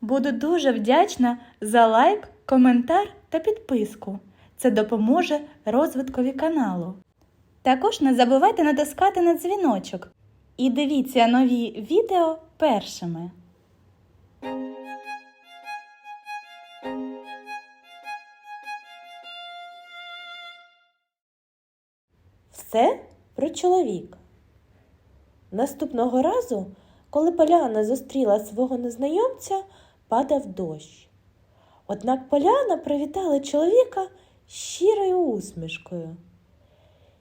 Буду дуже вдячна за лайк, коментар та підписку. Це допоможе розвиткові каналу. Також не забувайте натискати на дзвіночок і дивіться нові відео першими. Все про чоловіка. Наступного разу, коли Поляна зустріла свого незнайомця, падав дощ. Однак Поляна привітала чоловіка щирою усмішкою.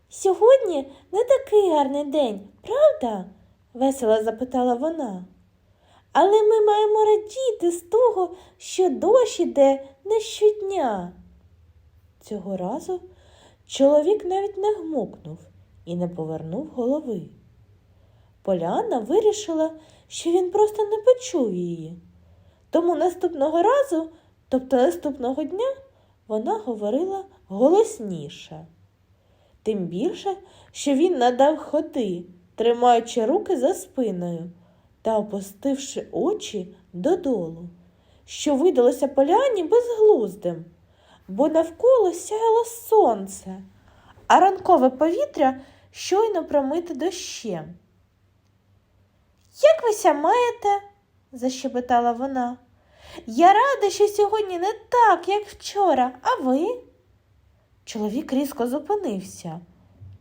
Сьогодні не такий гарний день, правда? весело запитала вона. Але ми маємо радіти з того, що дощ іде не щодня. Цього разу чоловік навіть не гмукнув і не повернув голови. Поляна вирішила, що він просто не почув її. Тому наступного разу, тобто наступного дня, вона говорила голосніше. Тим більше, що він надав ходи, тримаючи руки за спиною та опустивши очі додолу, що видалося поляні безглуздим, бо навколо сяяло сонце, а ранкове повітря щойно промите дощем. Як ви ся маєте? защебетала вона. Я рада, що сьогодні не так, як вчора, а ви? Чоловік різко зупинився.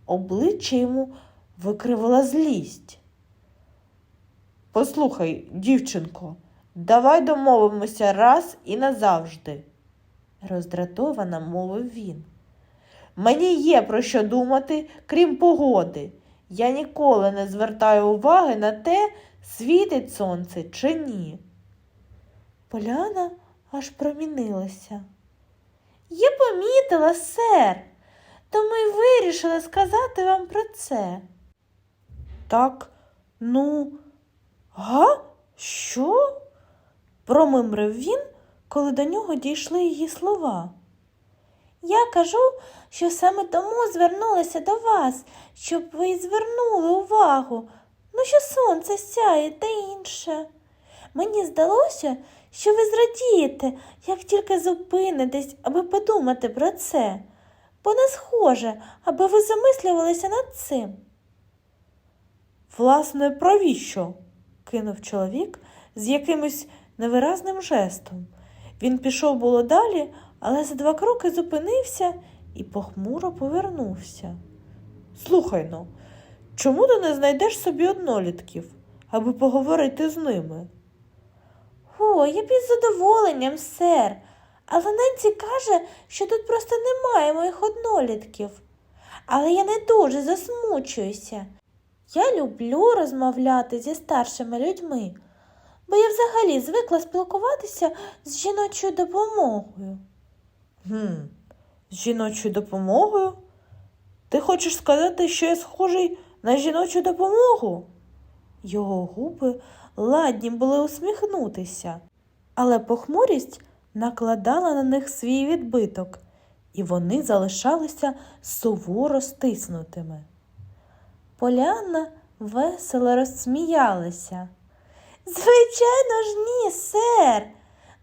Обличчя йому викривила злість. Послухай, дівчинко, давай домовимося раз і назавжди, роздратовано мовив він. Мені є про що думати, крім погоди. Я ніколи не звертаю уваги на те, світить сонце чи ні. Поляна аж промінилася. Я помітила, сер, тому й вирішила сказати вам про це. Так, ну, га? Що? промимрив він, коли до нього дійшли її слова. Я кажу, що саме тому звернулася до вас, щоб ви звернули увагу. Ну, що сонце сяє та інше. Мені здалося, що ви зрадієте, як тільки зупинитесь, аби подумати про це, бо не схоже, аби ви замислювалися над цим. Власне, правіщо? кинув чоловік з якимось невиразним жестом. Він пішов було далі, але за два кроки зупинився і похмуро повернувся. Слухай ну, чому ти не знайдеш собі однолітків, аби поговорити з ними? О, я б із задоволенням, сер. Але Ненці каже, що тут просто немає моїх однолітків. Але я не дуже засмучуюся. Я люблю розмовляти зі старшими людьми, бо я взагалі звикла спілкуватися з жіночою допомогою. Гм, з жіночою допомогою? Ти хочеш сказати, що я схожий на жіночу допомогу? Його губи ладні були усміхнутися, але похмурість накладала на них свій відбиток, і вони залишалися суворо стиснутими. Поляна весело розсміялася. Звичайно ж, ні, сер.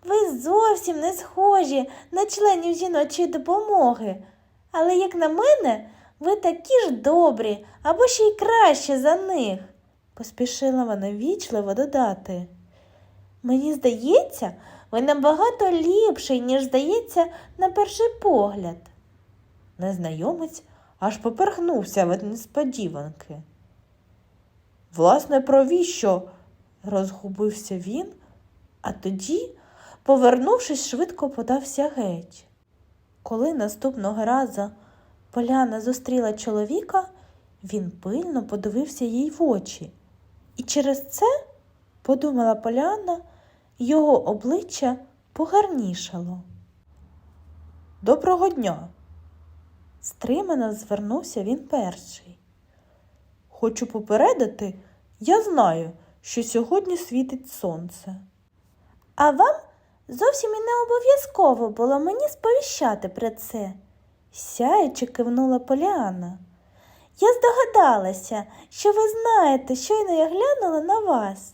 Ви зовсім не схожі на членів жіночої допомоги. Але, як на мене, ви такі ж добрі або ще й краще за них, поспішила вона вічливо додати. Мені здається, ви набагато ліпший, ніж здається, на перший погляд. Незнайомець аж поперхнувся від несподіванки. Власне, провіщо? розгубився він, а тоді, повернувшись, швидко подався геть. Коли наступного разу Поляна зустріла чоловіка, він пильно подивився їй в очі, і через це, подумала Поляна, його обличчя погарнішало. Доброго дня. Стримано звернувся він перший. Хочу попередити, я знаю, що сьогодні світить сонце. А вам зовсім і не обов'язково було мені сповіщати про це, сяючи кивнула Поліана. Я здогадалася, що ви знаєте, щойно я глянула на вас.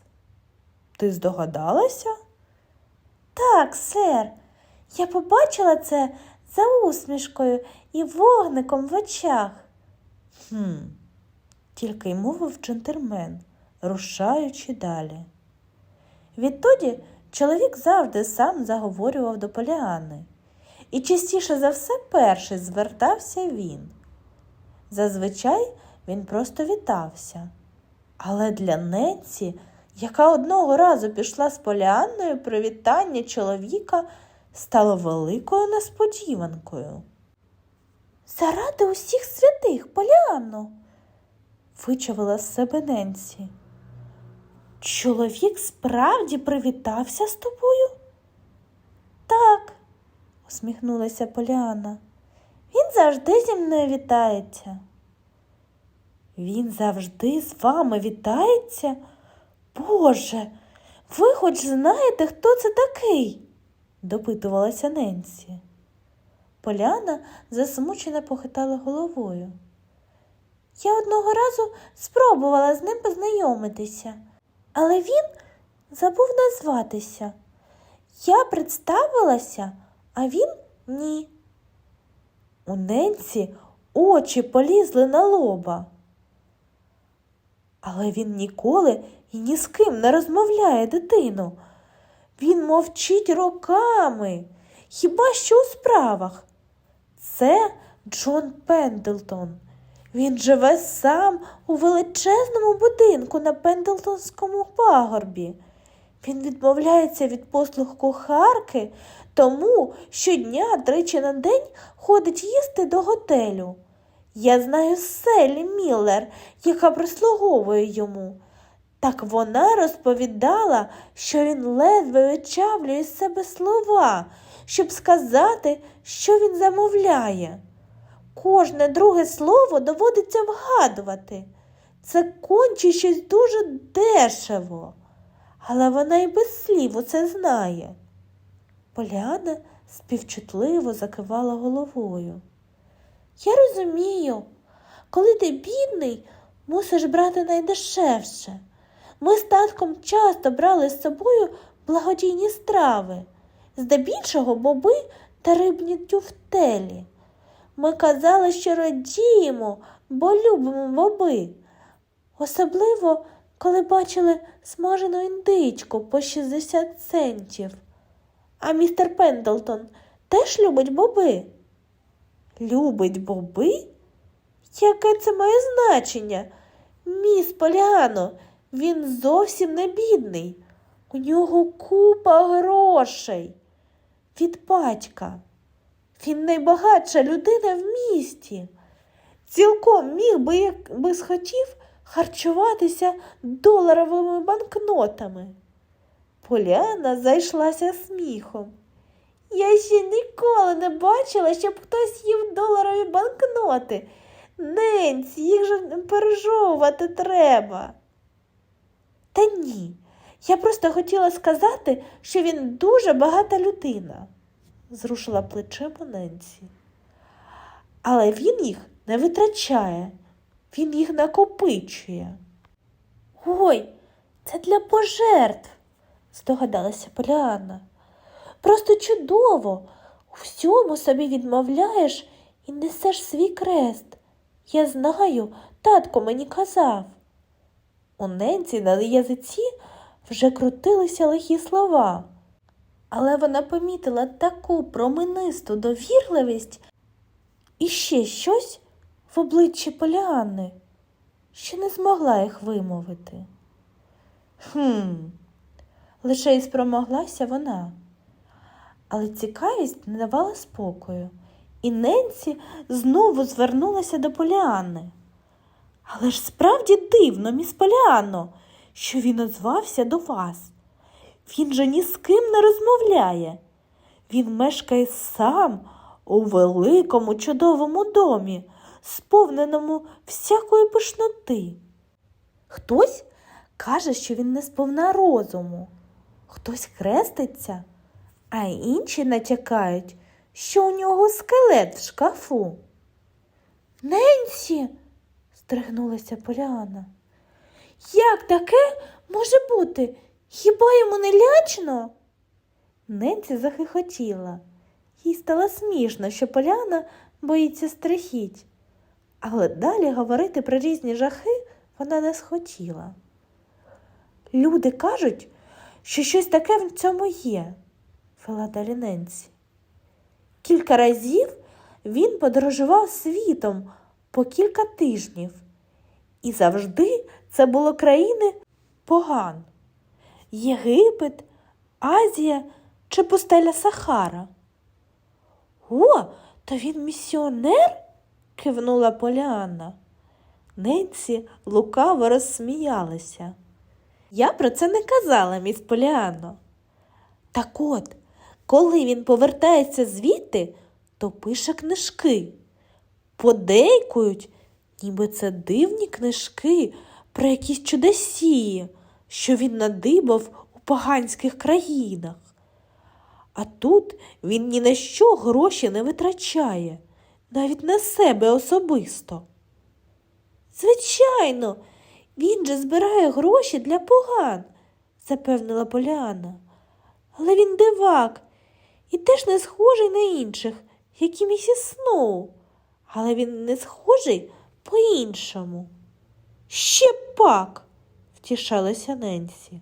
Ти здогадалася? Так, сер, я побачила це за усмішкою і вогником в очах. Хм, тільки й мовив джентльмен, рушаючи далі. Відтоді чоловік завжди сам заговорював до Поліани, і частіше за все перший звертався він. Зазвичай він просто вітався. Але для Ненці, яка одного разу пішла з Поліанною, привітання чоловіка стало великою несподіванкою. Заради усіх святих, Поліанно, вичавила з себе Ненсі. Чоловік справді привітався з тобою? Так, усміхнулася Поліана. Він завжди зі мною вітається. Він завжди з вами вітається? Боже, ви хоч знаєте, хто це такий? допитувалася Ненсі. Поляна засмучено похитала головою. Я одного разу спробувала з ним познайомитися, але він забув назватися. Я представилася, а він ні. У Ненсі очі полізли на лоба. Але він ніколи і ні з ким не розмовляє дитину. Він мовчить роками, хіба що у справах. Це Джон Пендлтон. Він живе сам у величезному будинку на Пендлтонському пагорбі. Він відмовляється від послуг кухарки, тому щодня тричі на день ходить їсти до готелю. Я знаю Селі Міллер, яка прислуговує йому. Так вона розповідала, що він ледве вичавлює з себе слова, щоб сказати, що він замовляє. Кожне друге слово доводиться вгадувати. Це конче щось дуже дешево, але вона й без слів усе знає. Поляна співчутливо закивала головою. Я розумію, коли ти бідний, мусиш брати найдешевше. Ми з татком часто брали з собою благодійні страви, здебільшого боби та рибні тюфтелі. Ми казали, що радіємо, бо любимо боби. Особливо, коли бачили смажену індичку по 60 центів. А містер Пендлтон теж любить боби. Любить боби? Яке це має значення? Міс Поліано, він зовсім не бідний. У нього купа грошей від батька. Він найбагатша людина в місті. Цілком міг би, якби схотів, харчуватися доларовими банкнотами. Поляна зайшлася сміхом. Я ще ніколи не бачила, щоб хтось їв доларові банкноти. Ненці, їх же пережовувати треба. Та ні, я просто хотіла сказати, що він дуже багата людина, зрушила плечима Ненсі. Але він їх не витрачає, він їх накопичує. Ой, це для пожертв, здогадалася Поліанна. Просто чудово. У всьому собі відмовляєш і несеш свій крест. Я знаю, татко мені казав. У Ненці на язиці вже крутилися лихі слова, але вона помітила таку променисту довірливість і ще щось в обличчі Поліанни, що не змогла їх вимовити. Хм, лише й спромоглася вона. Але цікавість не давала спокою, і Ненсі знову звернулася до Поліанни. Але ж справді дивно, міс Поліанно, що він озвався до вас. Він же ні з ким не розмовляє. Він мешкає сам у великому чудовому домі, сповненому всякої пишноти. Хтось каже, що він не сповна розуму, хтось хреститься, а інші натякають, що у нього скелет в шкафу. Ненсі, стригнулася Поліана. Як таке може бути? Хіба йому не лячно? Ненці захихотіла. Їй стало смішно, що Поляна боїться страхіть. Але далі говорити про різні жахи вона не схотіла. Люди кажуть, що щось таке в цьому є, вела далі Ненсі. Кілька разів він подорожував світом по кілька тижнів, і завжди це було країни поган. Єгипет, Азія чи пустеля Сахара. О, то він місіонер? Кивнула Поліанна. Ненсі лукаво розсміялася. Я про це не казала, міс Поліанно. Так от, коли він повертається звідти, то пише книжки. Подейкують, ніби це дивні книжки про якісь чудесії, що він надибав у поганських країнах. А тут він ні на що гроші не витрачає, навіть на себе особисто. Звичайно, він же збирає гроші для поган, запевнила Поліана. Але він дивак і теж не схожий на інших, як і місіс Сноу. Але він не схожий по-іншому. Ще пак, втішалася Ненсі.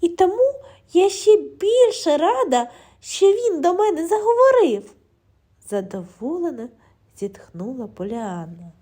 І тому я ще більше рада, що він до мене заговорив, задоволено зітхнула Поліанна.